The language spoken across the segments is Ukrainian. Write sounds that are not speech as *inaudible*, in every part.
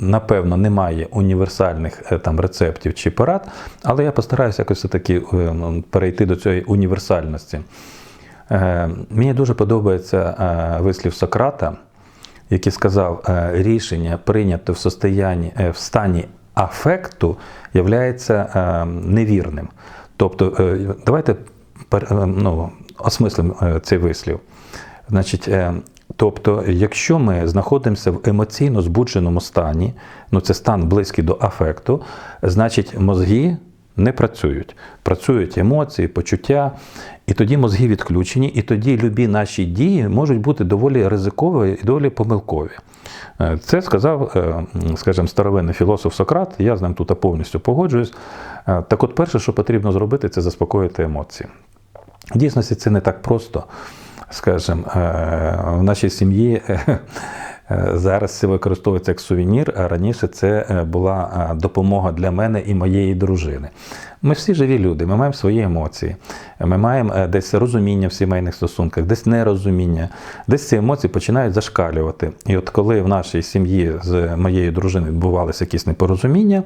Напевно, немає універсальних е, там рецептів чи порад, але я постараюся якось все-таки е, перейти до цієї універсальності. Е, Мені дуже подобається вислів Сократа, який сказав, рішення прийняте в, состоянні, в стані афекту являється невірним. Тобто, давайте ну, осмислимо цей вислів. Значить, тобто, якщо ми знаходимося в емоційно збудженому стані, ну це стан близький до афекту, значить мозги не працюють. Працюють емоції, почуття, і тоді мозги відключені, і тоді любі наші дії можуть бути доволі ризикові і доволі помилкові. Е, Це сказав, е, скажімо, старовинний філософ Сократ, я з ним тут повністю погоджуюсь. Е, Так от, перше, що потрібно зробити, це заспокоїти емоції. В дійсності це не так просто. Скажімо, е, в нашій сім'ї е, зараз це використовується як сувенір, а раніше це е, була е, допомога для мене і моєї дружини. Ми всі живі люди, ми маємо свої емоції, ми маємо е, десь розуміння в сімейних стосунках, десь нерозуміння, десь ці емоції починають зашкалювати. І от коли в нашій сім'ї з моєю дружиною відбувалися якісь непорозуміння,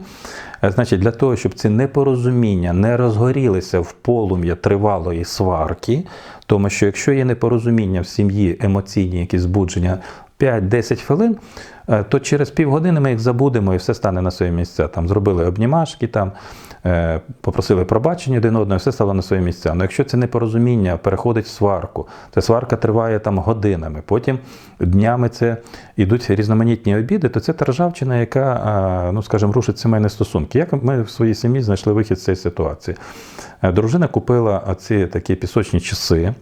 е, значить для того, щоб ці непорозуміння не розгорілися в полум'я тривалої сварки, тому що якщо є непорозуміння в сім'ї, емоційні якісь збудження 5-10 хвилин, е, то через півгодини ми їх забудемо і все стане на свої місця. Там зробили обнімашки, там е, попросили пробачення один одного, і все стало на свої місця. Але якщо це непорозуміння переходить в сварку, ця сварка триває там годинами, потім днями це йдуть різноманітні обіди, то це та яка, е, ну скажімо, рушить сімейні стосунки. Як ми в своїй сім'ї знайшли вихід з цієї ситуації? Дружина купила оці такі пісочні часи.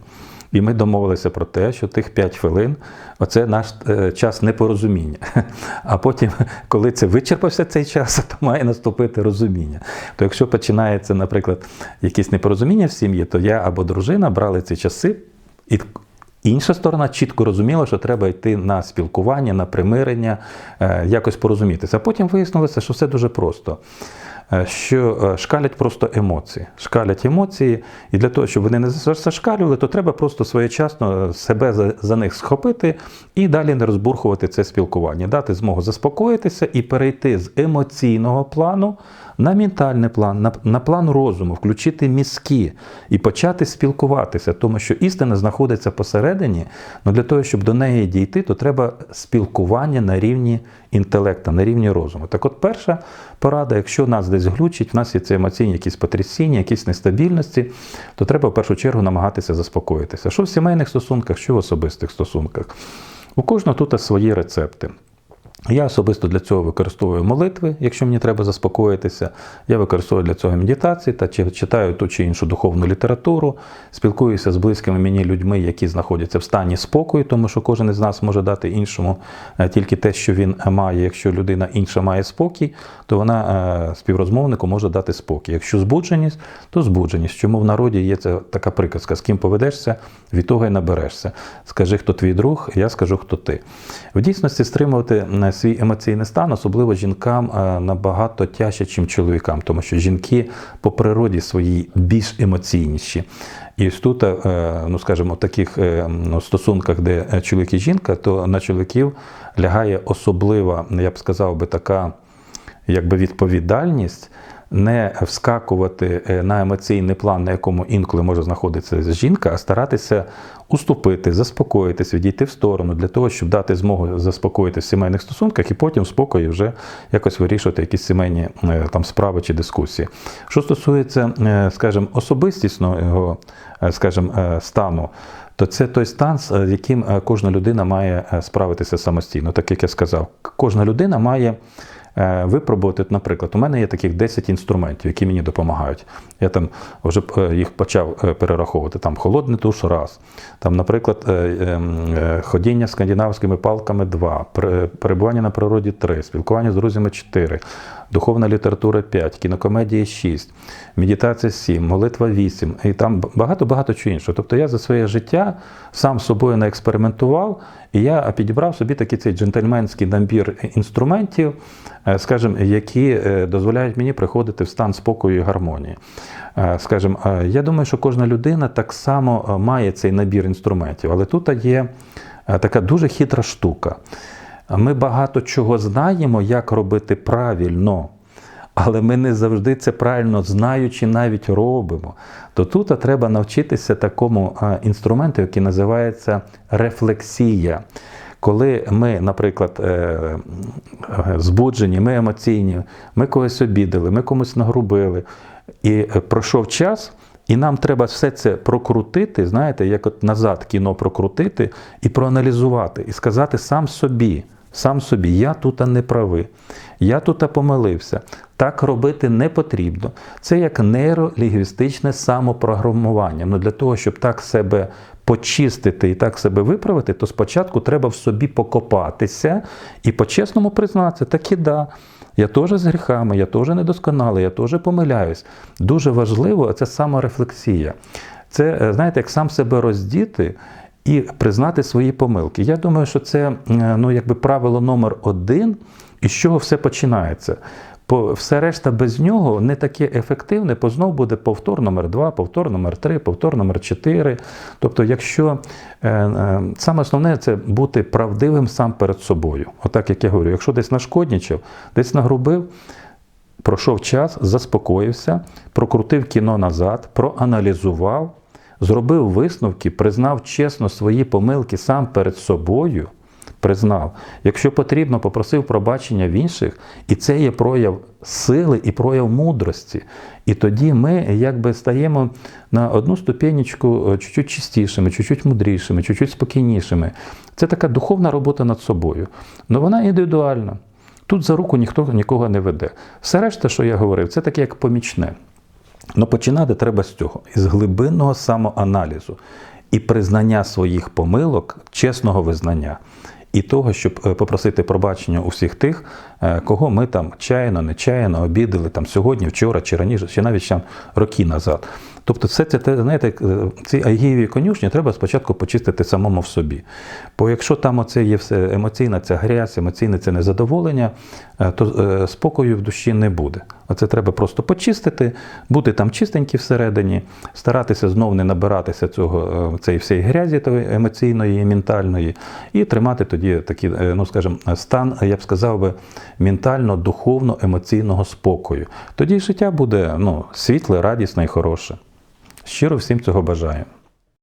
І ми домовилися про те, що тих 5 хвилин оце наш е, час непорозуміння. *laughs* А потім, коли це вичерпався цей час, *laughs* то має наступити розуміння. То якщо починається, наприклад, якісь непорозуміння в сім'ї, то я або дружина брали ці часи, і інша сторона чітко розуміла, що треба йти на спілкування, на примирення, е, якось порозумітися. А потім вияснилося, що все дуже просто що е, шкалять просто емоції. Шкалять емоції, і для того, щоб вони не зашкалювали, то треба просто своєчасно себе за, за них схопити і далі не розбурхувати це спілкування, дати змогу заспокоїтися і перейти з емоційного плану на ментальний план, на, на план розуму, включити мізки і почати спілкуватися, тому що істина знаходиться посередині. але для того, щоб до неї дійти, то треба спілкування на рівні інтелекту, на рівні розуму. Так от перша порада, якщо нас десь глючить, в нас є ці емоційні якісь потрясіння, якісь нестабільності, то треба в першу чергу намагатися заспокоїтися. Що в сімейних стосунках, що в особистих стосунках. У кожного тут свої рецепти. Я особисто для цього використовую молитви, якщо мені треба заспокоїтися. Я використовую для цього медитації та читаю ту чи іншу духовну літературу, спілкуюся з близькими мені людьми, які знаходяться в стані спокою, тому що кожен із нас може дати іншому е, тільки те, що він має. Якщо людина інша має спокій, то вона е, співрозмовнику може дати спокій. Якщо збудженість, то збудженість. Чому в народі є ця така приказка: з ким поведешся, від того й наберешся. Скажи, хто твій друг, я скажу, хто ти. В дійсності стримувати свій емоційний стан, особливо жінкам, е, набагато тяжче, ніж чоловікам, тому що жінки по природі своїй більш емоційніші. І ось тут, е, ну скажімо, в таких е, ну, стосунках, де чоловік і жінка, то на чоловіків лягає особлива, я б сказав би, така якби відповідальність не вскакувати е, на емоційний план, на якому інколи може знаходитися жінка, а старатися уступити, заспокоїтися, відійти в сторону для того, щоб дати змогу заспокоїтися в сімейних стосунках і потім в спокої вже якось вирішувати якісь сімейні е, там справи чи дискусії. Що стосується, е, скажімо, особистісного, скажімо, стану. То це той стан, з яким кожна людина має справитися самостійно. Так як я сказав, кожна людина має випробувати, наприклад, у мене є таких 10 інструментів, які мені допомагають. Я там вже е, їх почав е, перераховувати. Там холодний душ раз, там, наприклад, е, ем, е, ходіння скандинавськими палками 2, перебування на природі 3, спілкування з друзями 4, духовна література 5, кінокомедії 6, медитація 7, молитва 8, і там багато-багато чого іншого. Тобто я за своє життя сам собою не експериментував, і я підібрав собі такий цей джентльменський набір інструментів, е, скажімо, які е, дозволяють мені приходити в стан спокою і гармонії. Е, Скажімо, я думаю, що кожна людина так само має цей набір інструментів, але тут є така дуже хитра штука. Ми багато чого знаємо, як робити правильно. Але ми не завжди це правильно знаючи, навіть робимо. То тут треба навчитися такому інструменту, який називається рефлексія. Коли ми, наприклад, е, е, збуджені, ми емоційні, ми когось обідали, ми комусь нагрубили, і е, пройшов час, і нам треба все це прокрутити, знаєте, як от назад кіно прокрутити і проаналізувати, і сказати сам собі, сам собі, я тут не правий, я тут помилився. Так робити не потрібно. Це як нейролінгвістичне самопрограмування. Ну, для того, щоб так себе почистити і так себе виправити, то спочатку треба в собі покопатися і по-чесному признатися, так і да. Я теж з гріхами, я теж недосконалий, я теж помиляюсь. Дуже важливо це саморефлексія. Це, е, знаєте, як сам себе роздіти і признати свої помилки. Я думаю, що це е, ну, якби правило номер один, і з чого все починається. По все решта без нього не таке ефективне, бо знов буде повтор номер 2 повтор номер 3 повтор номер 4 Тобто, якщо е, е, саме основне це бути правдивим сам перед собою. Отак як я говорю, якщо десь нашкоднічав, десь нагрубив, пройшов час, заспокоївся, прокрутив кіно назад, проаналізував, зробив висновки, признав чесно свої помилки сам перед собою признав. Якщо потрібно, попросив пробачення в інших, і це є прояв сили і прояв мудрості. І тоді ми якби стаємо на одну ступенечку е, чуть-чуть чистішими, чуть-чуть мудрішими, чуть-чуть спокійнішими. Це така духовна робота над собою. але вона індивідуальна. Тут за руку ніхто нікого не веде. Все решта, що я говорив, це таке як помічне. Ну починати треба з цього, із глибинного самоаналізу і признання своїх помилок, чесного визнання і того, щоб е, попросити пробачення у всіх тих, е, кого ми там чайно, нечаянно обідали там сьогодні, вчора чи раніше, чи навіть там роки назад. Тобто, все це знаєте, е, ці агієві конюшні треба спочатку почистити самому в собі. Бо якщо там оце є все емоційна ця грязь, емоційне це незадоволення, то спокою в душі не буде. Оце треба просто почистити, бути там чистенькі всередині, старатися знов не набиратися цього цієї всієї грязі емоційної і ментальної, і тримати тоді такий, ну скажімо, стан, я б сказав би, ментально, духовно, емоційного спокою. Тоді життя буде ну, світле, радісне і хороше. Щиро всім цього бажаю.